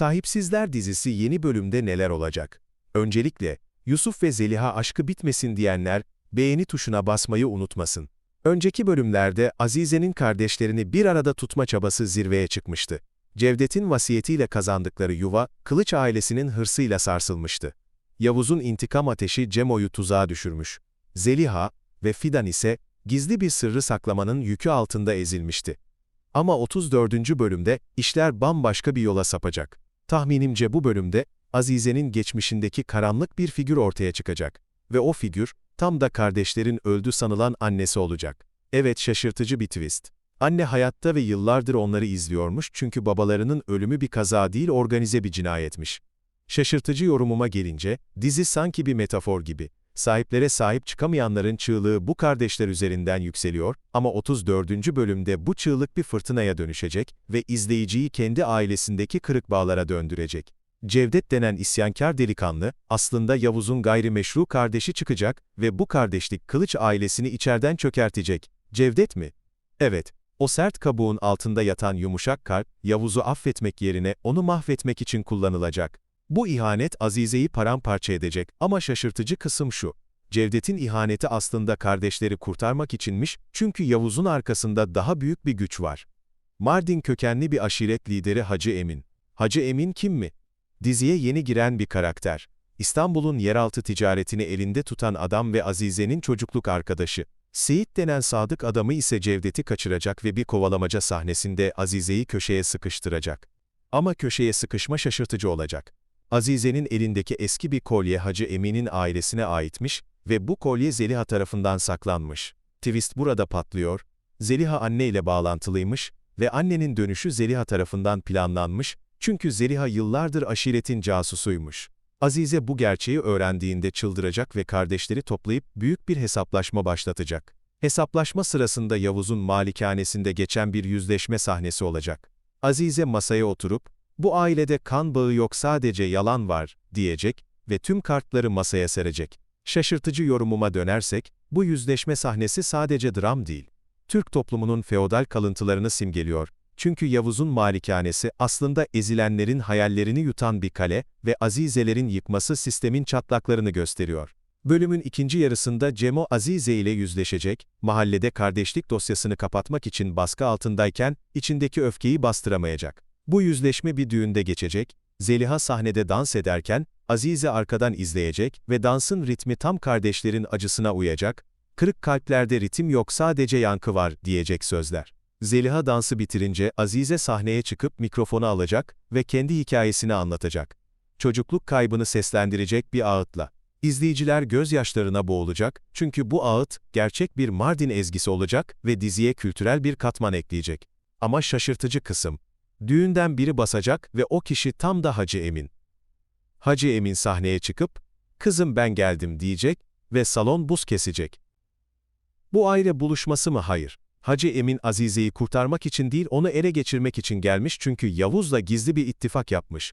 Sahipsizler dizisi yeni bölümde neler olacak? Öncelikle, Yusuf ve Zeliha aşkı bitmesin diyenler, beğeni tuşuna basmayı unutmasın. Önceki bölümlerde Azize'nin kardeşlerini bir arada tutma çabası zirveye çıkmıştı. Cevdet'in vasiyetiyle kazandıkları yuva, Kılıç ailesinin hırsıyla sarsılmıştı. Yavuz'un intikam ateşi Cemo'yu tuzağa düşürmüş. Zeliha ve Fidan ise gizli bir sırrı saklamanın yükü altında ezilmişti. Ama 34. bölümde işler bambaşka bir yola sapacak. Tahminimce bu bölümde Azize'nin geçmişindeki karanlık bir figür ortaya çıkacak. Ve o figür, tam da kardeşlerin öldü sanılan annesi olacak. Evet şaşırtıcı bir twist. Anne hayatta ve yıllardır onları izliyormuş çünkü babalarının ölümü bir kaza değil organize bir cinayetmiş. Şaşırtıcı yorumuma gelince, dizi sanki bir metafor gibi. Sahiplere sahip çıkamayanların çığlığı bu kardeşler üzerinden yükseliyor ama 34. bölümde bu çığlık bir fırtınaya dönüşecek ve izleyiciyi kendi ailesindeki kırık bağlara döndürecek. Cevdet denen isyankar delikanlı, aslında Yavuz'un gayrimeşru kardeşi çıkacak ve bu kardeşlik Kılıç ailesini içerden çökertecek. Cevdet mi? Evet, o sert kabuğun altında yatan yumuşak kalp, Yavuz'u affetmek yerine onu mahvetmek için kullanılacak. Bu ihanet Azize'yi paramparça edecek ama şaşırtıcı kısım şu. Cevdet'in ihaneti aslında kardeşleri kurtarmak içinmiş çünkü Yavuz'un arkasında daha büyük bir güç var. Mardin kökenli bir aşiret lideri Hacı Emin. Hacı Emin kim mi? Diziye yeni giren bir karakter. İstanbul'un yeraltı ticaretini elinde tutan adam ve Azize'nin çocukluk arkadaşı. Seyit denen sadık adamı ise Cevdet'i kaçıracak ve bir kovalamaca sahnesinde Azize'yi köşeye sıkıştıracak. Ama köşeye sıkışma şaşırtıcı olacak. Azize'nin elindeki eski bir kolye Hacı Emin'in ailesine aitmiş ve bu kolye Zeliha tarafından saklanmış. Twist burada patlıyor, Zeliha anne ile bağlantılıymış ve annenin dönüşü Zeliha tarafından planlanmış çünkü Zeliha yıllardır aşiretin casusuymuş. Azize bu gerçeği öğrendiğinde çıldıracak ve kardeşleri toplayıp büyük bir hesaplaşma başlatacak. Hesaplaşma sırasında Yavuz'un malikanesinde geçen bir yüzleşme sahnesi olacak. Azize masaya oturup, bu ailede kan bağı yok sadece yalan var, diyecek ve tüm kartları masaya serecek. Şaşırtıcı yorumuma dönersek, bu yüzleşme sahnesi sadece dram değil. Türk toplumunun feodal kalıntılarını simgeliyor. Çünkü Yavuz'un malikanesi aslında ezilenlerin hayallerini yutan bir kale ve azizelerin yıkması sistemin çatlaklarını gösteriyor. Bölümün ikinci yarısında Cemo Azize ile yüzleşecek, mahallede kardeşlik dosyasını kapatmak için baskı altındayken, içindeki öfkeyi bastıramayacak. Bu yüzleşme bir düğünde geçecek, Zeliha sahnede dans ederken, Azize arkadan izleyecek ve dansın ritmi tam kardeşlerin acısına uyacak, kırık kalplerde ritim yok sadece yankı var diyecek sözler. Zeliha dansı bitirince Azize sahneye çıkıp mikrofonu alacak ve kendi hikayesini anlatacak. Çocukluk kaybını seslendirecek bir ağıtla. İzleyiciler gözyaşlarına boğulacak çünkü bu ağıt gerçek bir Mardin ezgisi olacak ve diziye kültürel bir katman ekleyecek. Ama şaşırtıcı kısım, Düğünden biri basacak ve o kişi tam da Hacı Emin. Hacı Emin sahneye çıkıp, kızım ben geldim diyecek ve salon buz kesecek. Bu aile buluşması mı? Hayır. Hacı Emin Azize'yi kurtarmak için değil onu ele geçirmek için gelmiş çünkü Yavuz'la gizli bir ittifak yapmış.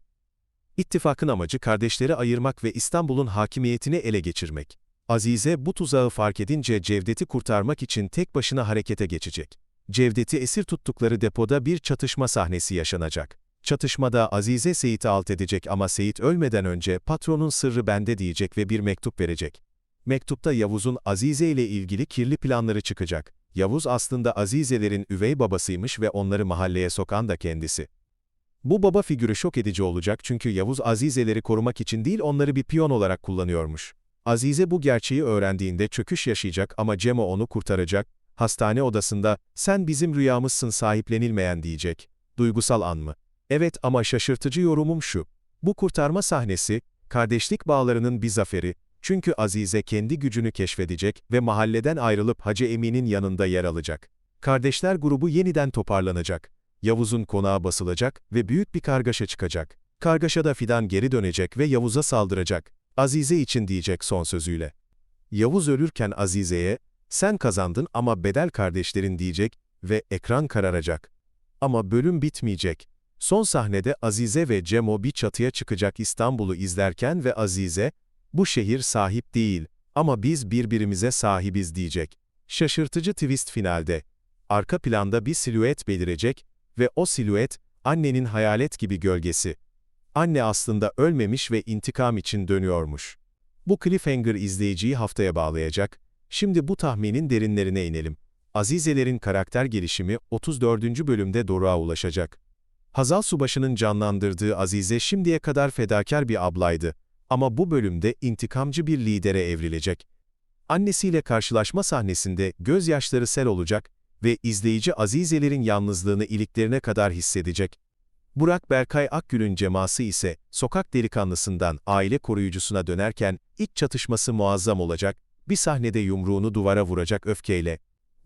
İttifakın amacı kardeşleri ayırmak ve İstanbul'un hakimiyetini ele geçirmek. Azize bu tuzağı fark edince Cevdet'i kurtarmak için tek başına harekete geçecek. Cevdet'i esir tuttukları depoda bir çatışma sahnesi yaşanacak. Çatışmada Azize Seyit'i alt edecek ama Seyit ölmeden önce patronun sırrı bende diyecek ve bir mektup verecek. Mektupta Yavuz'un Azize ile ilgili kirli planları çıkacak. Yavuz aslında Azizelerin üvey babasıymış ve onları mahalleye sokan da kendisi. Bu baba figürü şok edici olacak çünkü Yavuz Azizeleri korumak için değil onları bir piyon olarak kullanıyormuş. Azize bu gerçeği öğrendiğinde çöküş yaşayacak ama Cemo onu kurtaracak hastane odasında, sen bizim rüyamızsın sahiplenilmeyen diyecek. Duygusal an mı? Evet ama şaşırtıcı yorumum şu. Bu kurtarma sahnesi, kardeşlik bağlarının bir zaferi, çünkü Azize kendi gücünü keşfedecek ve mahalleden ayrılıp Hacı Emin'in yanında yer alacak. Kardeşler grubu yeniden toparlanacak. Yavuz'un konağa basılacak ve büyük bir kargaşa çıkacak. Kargaşada Fidan geri dönecek ve Yavuz'a saldıracak. Azize için diyecek son sözüyle. Yavuz ölürken Azize'ye, sen kazandın ama bedel kardeşlerin diyecek ve ekran kararacak. Ama bölüm bitmeyecek. Son sahnede Azize ve Cemo bir çatıya çıkacak İstanbul'u izlerken ve Azize, bu şehir sahip değil ama biz birbirimize sahibiz diyecek. Şaşırtıcı twist finalde. Arka planda bir silüet belirecek ve o silüet, annenin hayalet gibi gölgesi. Anne aslında ölmemiş ve intikam için dönüyormuş. Bu cliffhanger izleyiciyi haftaya bağlayacak. Şimdi bu tahminin derinlerine inelim. Azizelerin karakter gelişimi 34. bölümde doruğa ulaşacak. Hazal Subaşı'nın canlandırdığı Azize şimdiye kadar fedakar bir ablaydı. Ama bu bölümde intikamcı bir lidere evrilecek. Annesiyle karşılaşma sahnesinde gözyaşları sel olacak ve izleyici Azizelerin yalnızlığını iliklerine kadar hissedecek. Burak Berkay Akgül'ün ceması ise sokak delikanlısından aile koruyucusuna dönerken iç çatışması muazzam olacak, bir sahnede yumruğunu duvara vuracak öfkeyle.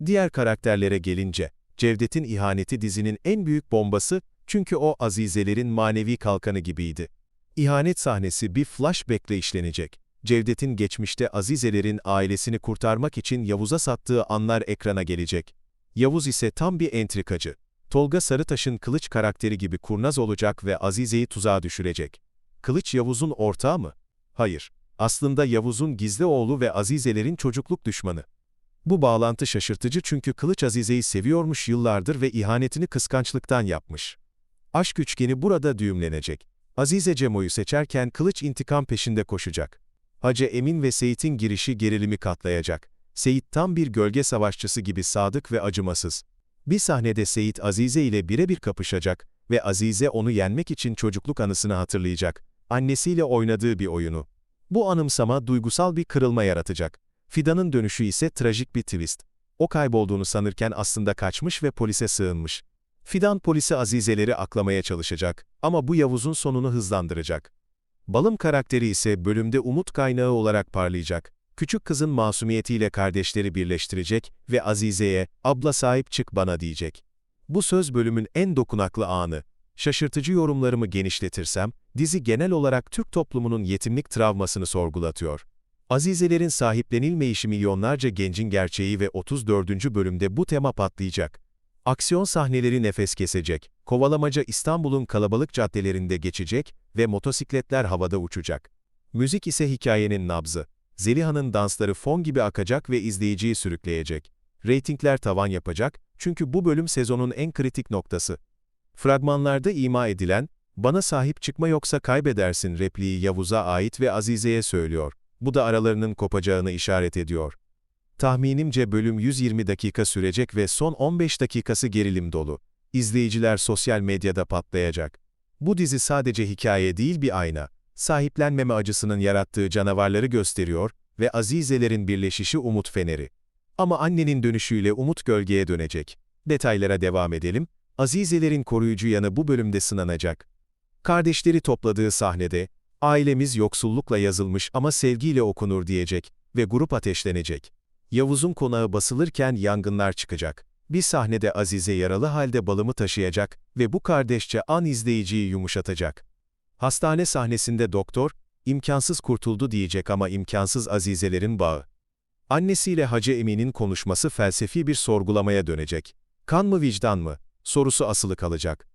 Diğer karakterlere gelince, Cevdet'in ihaneti dizinin en büyük bombası çünkü o azizelerin manevi kalkanı gibiydi. İhanet sahnesi bir flashback'le işlenecek. Cevdet'in geçmişte azizelerin ailesini kurtarmak için Yavuz'a sattığı anlar ekrana gelecek. Yavuz ise tam bir entrikacı. Tolga Sarıtaş'ın Kılıç karakteri gibi kurnaz olacak ve Azize'yi tuzağa düşürecek. Kılıç Yavuz'un ortağı mı? Hayır. Aslında Yavuz'un gizli oğlu ve Azizelerin çocukluk düşmanı. Bu bağlantı şaşırtıcı çünkü Kılıç Azize'yi seviyormuş yıllardır ve ihanetini kıskançlıktan yapmış. Aşk üçgeni burada düğümlenecek. Azize Cemo'yu seçerken Kılıç intikam peşinde koşacak. Hacı Emin ve Seyit'in girişi gerilimi katlayacak. Seyit tam bir gölge savaşçısı gibi sadık ve acımasız. Bir sahnede Seyit Azize ile birebir kapışacak ve Azize onu yenmek için çocukluk anısını hatırlayacak. Annesiyle oynadığı bir oyunu. Bu anımsama duygusal bir kırılma yaratacak. Fidan'ın dönüşü ise trajik bir twist. O kaybolduğunu sanırken aslında kaçmış ve polise sığınmış. Fidan polisi Azizeleri aklamaya çalışacak ama bu Yavuz'un sonunu hızlandıracak. Balım karakteri ise bölümde umut kaynağı olarak parlayacak. Küçük kızın masumiyetiyle kardeşleri birleştirecek ve Azize'ye, abla sahip çık bana diyecek. Bu söz bölümün en dokunaklı anı. Şaşırtıcı yorumlarımı genişletirsem, dizi genel olarak Türk toplumunun yetimlik travmasını sorgulatıyor. Azizelerin sahiplenilmeyişi milyonlarca gencin gerçeği ve 34. bölümde bu tema patlayacak. Aksiyon sahneleri nefes kesecek, kovalamaca İstanbul'un kalabalık caddelerinde geçecek ve motosikletler havada uçacak. Müzik ise hikayenin nabzı. Zeliha'nın dansları fon gibi akacak ve izleyiciyi sürükleyecek. Ratingler tavan yapacak çünkü bu bölüm sezonun en kritik noktası. Fragmanlarda ima edilen, bana sahip çıkma yoksa kaybedersin repliği Yavuz'a ait ve Azize'ye söylüyor. Bu da aralarının kopacağını işaret ediyor. Tahminimce bölüm 120 dakika sürecek ve son 15 dakikası gerilim dolu. İzleyiciler sosyal medyada patlayacak. Bu dizi sadece hikaye değil bir ayna. Sahiplenmeme acısının yarattığı canavarları gösteriyor ve azizelerin birleşişi umut feneri. Ama annenin dönüşüyle umut gölgeye dönecek. Detaylara devam edelim. Azizelerin koruyucu yanı bu bölümde sınanacak. Kardeşleri topladığı sahnede, ailemiz yoksullukla yazılmış ama sevgiyle okunur diyecek ve grup ateşlenecek. Yavuz'un konağı basılırken yangınlar çıkacak. Bir sahnede Azize yaralı halde balımı taşıyacak ve bu kardeşçe an izleyiciyi yumuşatacak. Hastane sahnesinde doktor, imkansız kurtuldu diyecek ama imkansız Azizelerin bağı. Annesiyle Hacı Emin'in konuşması felsefi bir sorgulamaya dönecek. Kan mı vicdan mı? Sorusu asılı kalacak.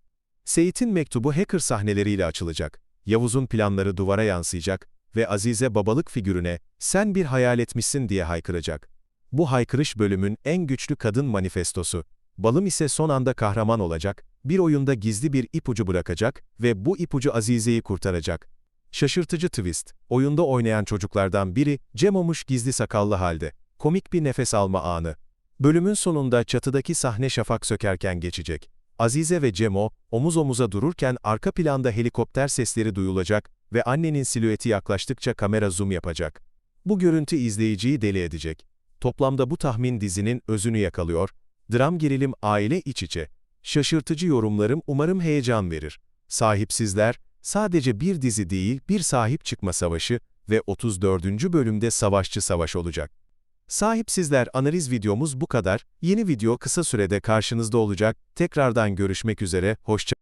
Seyit'in mektubu hacker sahneleriyle açılacak. Yavuz'un planları duvara yansıyacak ve Azize babalık figürüne, sen bir hayal etmişsin diye haykıracak. Bu haykırış bölümün en güçlü kadın manifestosu. Balım ise son anda kahraman olacak, bir oyunda gizli bir ipucu bırakacak ve bu ipucu Azize'yi kurtaracak. Şaşırtıcı twist, oyunda oynayan çocuklardan biri, Cemo'muş gizli sakallı halde. Komik bir nefes alma anı. Bölümün sonunda çatıdaki sahne şafak sökerken geçecek. Azize ve Cemo, omuz omuza dururken arka planda helikopter sesleri duyulacak ve annenin silüeti yaklaştıkça kamera zoom yapacak. Bu görüntü izleyiciyi deli edecek. Toplamda bu tahmin dizinin özünü yakalıyor. Dram gerilim aile iç içe. Şaşırtıcı yorumlarım umarım heyecan verir. Sahipsizler, sadece bir dizi değil bir sahip çıkma savaşı ve 34. bölümde savaşçı savaş olacak. Sahipsizler analiz videomuz bu kadar. Yeni video kısa sürede karşınızda olacak. Tekrardan görüşmek üzere, hoşça